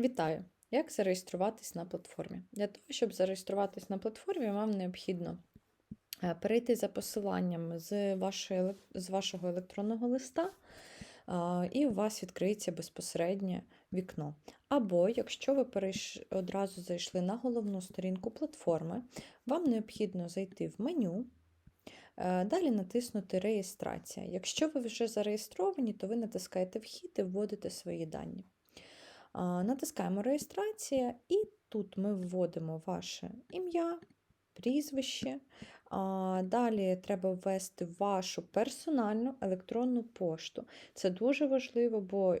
Вітаю! Як зареєструватись на платформі? Для того, щоб зареєструватись на платформі, вам необхідно е, перейти за посиланням з, вашої, з вашого електронного листа, і у вас відкриється безпосереднє вікно. Або, якщо ви перейш... одразу зайшли на головну сторінку платформи, вам необхідно зайти в меню. е, Далі натиснути Реєстрація. Якщо ви вже зареєстровані, то ви натискаєте Вхід і вводите свої дані. Натискаємо реєстрація, і тут ми вводимо ваше ім'я, прізвище. Далі треба ввести вашу персональну електронну пошту. Це дуже важливо, бо е,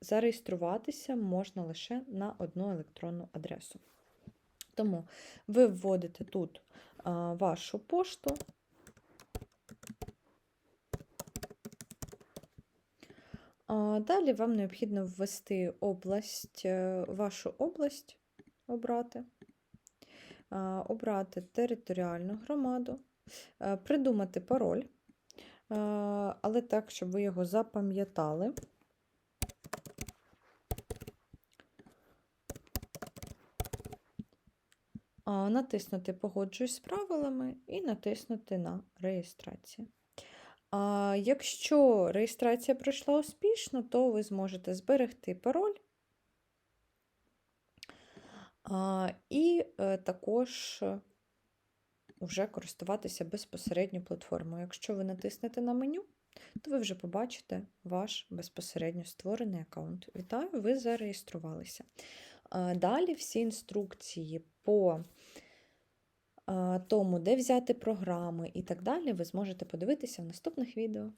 зареєструватися можна лише на одну електронну адресу. Тому ви вводите тут вашу пошту. Далі вам необхідно ввести область, е, вашу область обрати, обрати територіальну громаду, е, придумати пароль, е, але так, щоб ви його запам'ятали. Натиснути Погоджуюсь з правилами і натиснути на реєстрацію. А якщо реєстрація пройшла успішно, то ви зможете зберегти пароль і е, також вже користуватися безпосередньо платформою. Якщо ви натиснете на меню, то ви вже побачите ваш безпосередньо створений аккаунт. Вітаю, ви зареєструвалися. Далі всі інструкції по тому, де взяти програми і так далі, ви зможете подивитися в наступних відео.